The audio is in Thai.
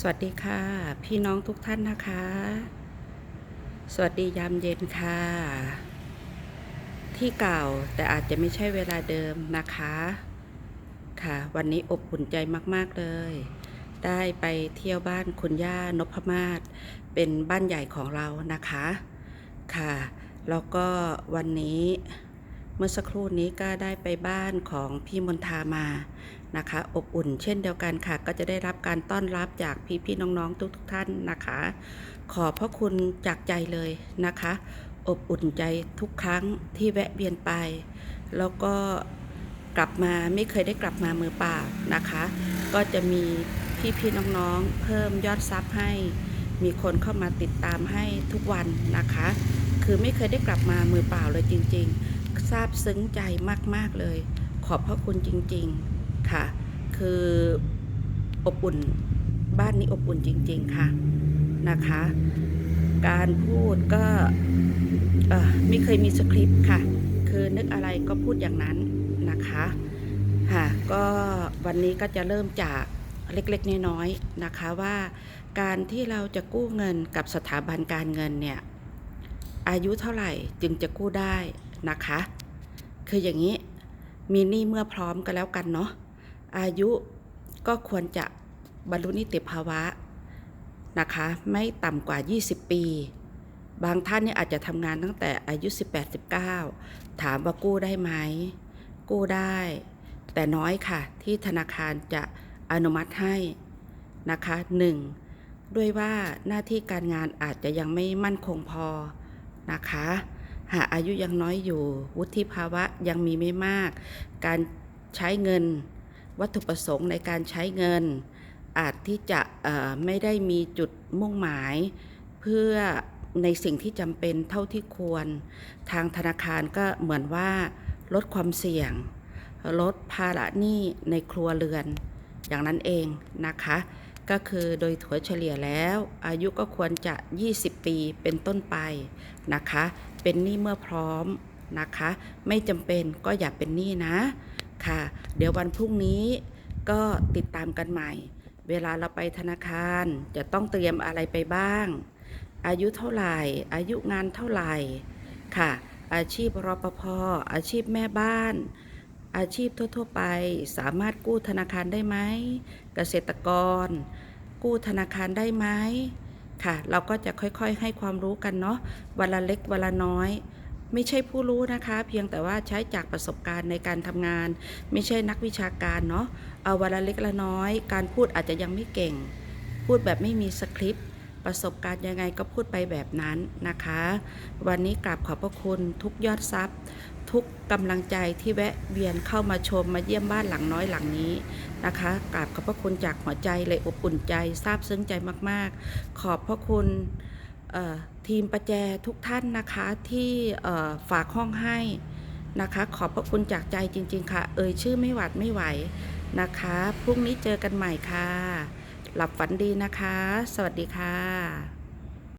สวัสดีค่ะ พี่น้องทุกท่านนะคะ สวัสดียามเย็นค่ะ ที่เก่าแต่อาจจะไม่ใช่เวลาเดิมนะคะ ค่ะ วันนี้อบอุ่นใจมากๆเลย ได้ไปเที่ยวบ้านคุณย่านพมาศเป็นบ้านใหญ่ของเรานะคะ ค่ะ แล้วก็วันนี้เมื่อสักครู่นี้ก็ได้ไปบ้านของพี่มนทามา นะคะ อบอุ่นเช่นเดียวกันค่ะ ก็จะได้รับการต้อนรับจากพี่ๆน้องๆทุกๆท่านนะคะ ขอบพระคุณจากใจเลยนะคะ อบอุ่นใจทุกครั้งที่แวะเวียนไป แล้วก็กลับมาไม่เคยได้กลับมามือเปล่านะคะ ก็จะมีพี่ๆน้องๆเพิ่มยอดซับให้ มีคนเข้ามาติดตามให้ทุกวันนะคะ คือไม่เคยได้กลับมามือเปล่าเลยจริงๆซาบซึ้งใจมากๆเลย ขอบพระคุณจริง ๆ ค่ะ คืออบอุ่นบ้านนี้อบอุ่นจริง ๆ ค่ะนะคะ การพูดก็ไม่เคยมีสคริปต์ค่ะ คือนึกอะไรก็พูดอย่างนั้นนะคะค่ะก็วันนี้ก็จะเริ่มจากเล็กๆ น้อยๆนะคะว่าการที่เราจะกู้เงินกับสถาบันการเงินเนี่ยอายุเท่าไหร่จึงจะกู้ได้นะคะ คืออย่างนี้มีหนี้เมื่อพร้อมก็แล้วกันเนาะ อายุก็ควรจะบรรลุนิติภาวะนะคะ ไม่ต่ำกว่า 20 ปี บางท่านเนี่ยอาจจะทำงานตั้งแต่อายุ 18-19 ถามว่ากู้ได้ไหม กู้ได้ แต่น้อยค่ะ ที่ธนาคารจะอนุมัติให้นะคะหนึ่งด้วยว่าหน้าที่การงานอาจจะยังไม่มั่นคงพอนะคะ หากอายุยังน้อยอยู่ วุฒิภาวะยังมีไม่มาก การใช้เงิน วัตถุประสงค์ในการใช้เงิน อาจที่จะไม่ได้มีจุดมุ่งหมาย เพื่อในสิ่งที่จำเป็นเท่าที่ควร ทางธนาคารก็เหมือนว่าลดความเสี่ยง ลดภาระหนี้ในครัวเรือน อย่างนั้นเองนะคะ ก็คือโดยถัวเฉลี่ยแล้ว อายุก็ควรจะ 20 ปีเป็นต้นไปนะคะ เป็นหนี้เมื่อพร้อมนะคะ ไม่จำเป็นก็อย่าเป็นหนี้นะค่ะ เดี๋ยววันพรุ่งนี้ก็ติดตามกันใหม่ เวลาเราไปธนาคารจะต้องเตรียมอะไรไปบ้าง อายุเท่าไหร่ อายุงานเท่าไหร่ค่ะ อาชีพรปภอาชีพแม่บ้าน อาชีพทั่วๆไปสามารถกู้ธนาคารได้ไหมเกษตรกร กู้ธนาคารได้ไหมค่ะ เราก็จะค่อยๆให้ความรู้กันเนาะวันละเล็กวันละน้อย ไม่ใช่ผู้รู้นะคะ เพียงแต่ว่าใช้จากประสบการณ์ในการทำงาน ไม่ใช่นักวิชาการเนาะเอาวันละเล็กละน้อย การพูดอาจจะยังไม่เก่ง พูดแบบไม่มีสคริปต์ประสบการณ์ยังไงก็พูดไปแบบนั้นนะคะ วันนี้กราบขอบพระคุณทุกยอดซับทุกกำลังใจที่แวะเวียนเข้ามาชมมาเยี่ยมบ้านหลังน้อยหลังนี้นะคะกราบขอบพระคุณจากหัวใจเลยอบอุ่นใจซาบซึ้งใจมาก ๆ ขอบพระคุณ ทีมประแจทุกท่านนะคะที่ฝากห้องให้นะคะ ขอบพระคุณจากใจจริง ๆ ค่ะ เอ่ยชื่อไม่หวัดไม่ไหวนะคะพรุ่งนี้เจอกันใหม่ค่ะ หลับฝันดีนะคะ สวัสดีค่ะ